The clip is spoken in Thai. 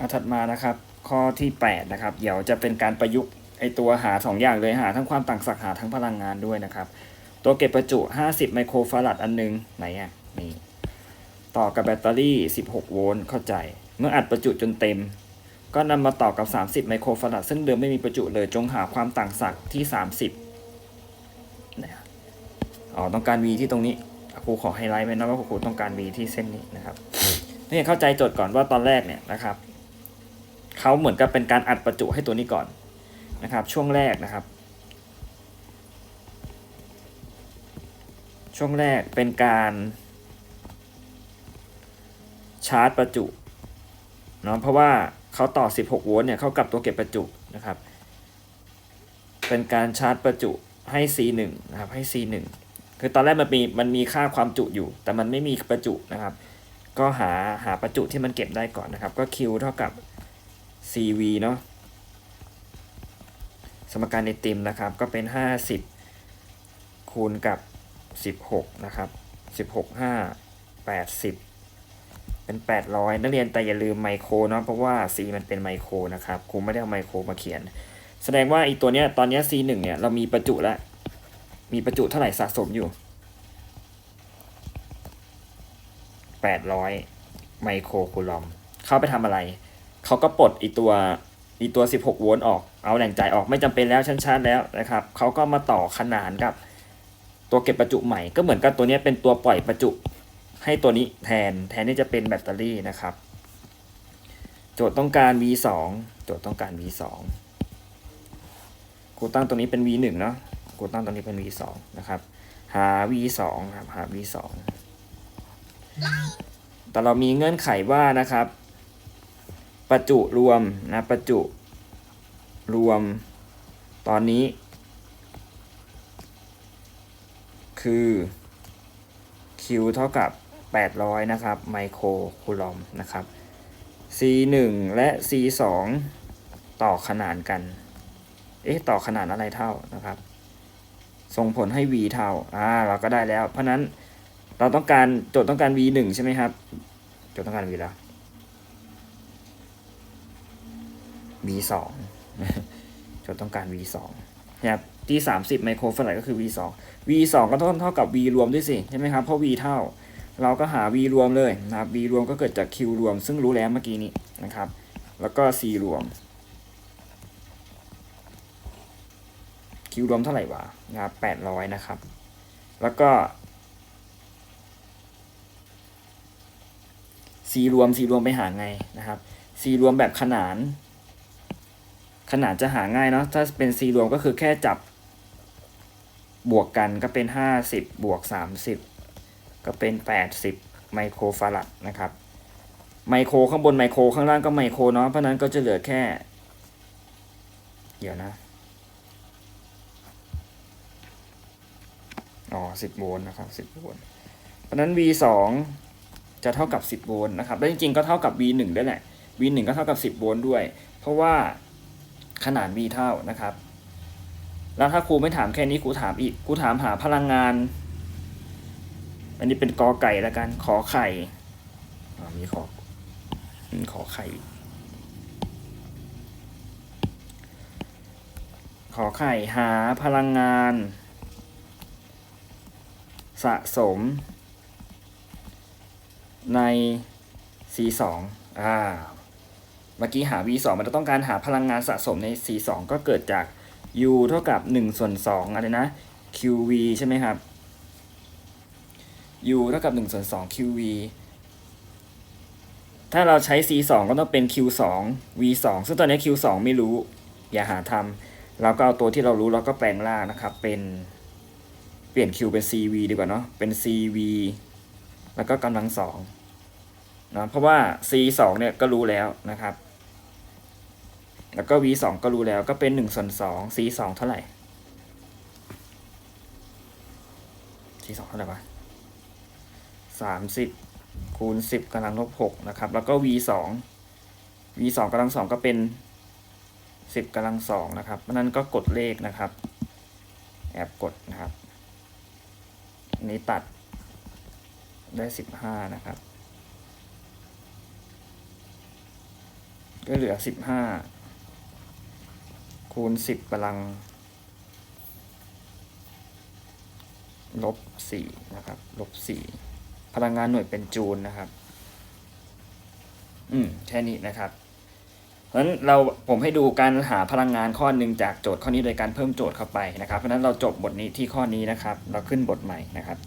เอาถัดมานะครับ ข้อที่ 8 นะครับ เดี๋ยวจะเป็นการประยุกต์ไอตัวหา 2 อย่างเลยหาทั้งความต่างศักย์หาทั้งพลังงานด้วยนะครับ ตัวเก็บประจุ 50 ไมโครฟาราดอันหนึงไหนอะนี่ต่อกับแบตเตอรี่ 16 โวลต์เข้าใจ เมื่ออัดประจุจนเต็ม ก็นำมาต่อกับ 30 ไมโครฟาราดซึ่งเดิมไม่มีประจุเลยจงหาความต่างศักย์ที่ 30นะอ๋อต้องการ V ที่ตรงนี้ครูขอไฮไลท์ไว้นะว่าครูต้องการ V ที่เส้นนี้นะครับนี่เข้าใจโจทย์ก่อนว่าตอนแรกเนี่ยนะครับ เขาเหมือนกับเป็นการอัดประจุให้ตัวนี้ก่อนนะครับ ช่วงแรกนะครับ ช่วงแรกเป็นการชาร์จประจุเนาะเพราะว่าเขาต่อ 16 โวลต์เนี่ยเข้ากับตัวเก็บประจุนะครับ เป็นการชาร์จประจุให้ C1 นะครับให้ C1 คือตอนแรกมันมีมันมีค่าความจุอยู่ แต่มันไม่มีประจุนะครับ ก็หาหาประจุที่มันเก็บได้ก่อนนะครับ ก็ Q เท่ากับ CV เนาะสมการในติมนะครับก็เป็น 50 คูณกับ 16 นะครับ 16 5 80 เป็น 800 นักเรียนแต่อย่าลืมไมโครเนาะเพราะว่า C มันเป็นไมโครนะครับครูไม่ได้เอาไมโครมาเขียน แสดงว่าอีตัวเนี้ยตอนเนี้ย C1 เนี่ยเรามีประจุแล้ว มีประจุเท่าไหร่สะสมอยู่ 800 ไมโครคูลอม เข้าไปทำอะไร เขาก็ปลดอีตัวอีตัว 16 โวลต์ออก เอาแหล่งจ่ายออกไม่จำเป็นแล้วชั้นชาร์จแล้วนะครับเขาก็มาต่อขนานกับ ตัวเก็บประจุใหม่ ก็เหมือนกับตัวนี้เป็นตัวปล่อยประจุให้ตัวนี้แทนแทนที่จะเป็นแบตเตอรี่นะครับ โจทย์ต้องการ V2 โจทย์ต้องการ V2 กูตั้งตรงนี้เป็น V1 เนาะกูตั้งตรงนี้เป็น V2 นะครับ หา V2 ครับ หา V2 แต่เรามีเงื่อนไขว่านะครับ ประจุรวมนะประจุรวมตอนนี้ คือ Q เท่ากับ 800 นะครับ ไมโครคูลอมนะครับ C1 และ C2 ต่อขนานกัน เอ๊ะ ต่อขนานอะไรเท่านะครับ ส่งผลให้ V เท่า อ่า เราก็ได้แล้ว เพราะฉะนั้นเราต้องการโจทย์ต้องการ V 1ใช่ไหมครับ โจทย์ต้องการ V แล้ว V 2 โจทย์ต้องการ V 2 นะครับที่30ไมโครฟาราดก็คือ V 2 V 2 ก็ต้องเท่ากับ V รวมด้วยสิใช่ไหมครับ เพราะ V เท่า เราก็หา V รวมเลยนะครับ V รวมก็เกิดจาก Q รวม ซึ่งรู้แล้วเมื่อกี้นี้นะครับ แล้วก็ C รวม Q รวมเท่าไหร่วะนะครับ800 นะครับ แล้วก็ C รวม C รวมไปหาไงนะครับ C รวมแบบขนาน ขนานจะหาง่ายเนาะถ้าเป็น C รวมก็คือแค่จับบวกกันก็เป็น 50 บวก 30 ก็เป็น 80 ไมโครฟาราดนะครับไมโครข้างบนไมโครข้างล่างก็ไมโครเนาะเพราะนั้นก็จะเหลือแค่ เดี๋ยวนะอ๋อ10 โวลต์นะครับ 10 โวลต์เพราะนั้น V 2จะเท่ากับ 10 โวลต์นะครับ แล้วจริงๆ ก็เท่ากับ V 1ด้แหละ V 1ก็เท่ากับ 10 โวลต์ด้วย เพราะว่า ขนาด V เท่านะครับ แล้วถ้าครูไม่ถามแค่นี้ครูถามอีกครูถามหาพลังงาน อันนี้เป็นกอไก่แล้วกัน ขอไข่อ่ามีขออืมขอไข่ขอไข่หาพลังงาน สะสม ใน C2 อ่า เมื่อกี้หา V2 มันจะต้องการหาพลังงานสะสมใน C2 ก็เกิดจาก U เท่ากับ 1 ส่วน2อะไรนะ QV ใช่ไหมครับ U เท่ากับ1ส่วน2 QV ถ้าเราใช้ C2 ก็ต้องเป็น Q2 V2 ซึ่งตอนนี้ Q2 ไม่รู้ อย่าหาทำเราก็เอาตัวที่เรารู้แล้วก็แปลงล่างนะครับ เป็นเปลี่ยน Q เป็น CV ดีกว่าเนาะ เป็น CV แล้วก็กำลังสองนะเพราะว่า C2 เนี่ยก็รู้แล้วนะครับ แล้วก็ V2 ก็รู้แล้วก็เป็น1ส่วน2 C2 เท่าไหร่ C2 เท่าไหร่วะ30คูณ10กำลังลบ6นะครับ แล้วก็ V2 V2 กำลังสองก็เป็น 10กำลังสองนะครับเพราะนั้นก็กดเลขนะครับ แอบกดนะครับอันนี้ตัดได้ 15 นะครับก็เหลือสิบห้า คูณสิบพลัง ลบสี่นะครับ ลบสี่พลังงานหน่วยเป็นจูลนะครับ อืม แค่นี้นะครับ เพราะฉะนั้นเราผมให้ดูการหาพลังงานข้อหนึ่งจากโจทย์ข้อนี้โดยการเพิ่มโจทย์เข้าไปนะครับ เพราะฉะนั้นเราจบบทนี้ที่ข้อนี้นะครับ เราขึ้นบทใหม่นะครับ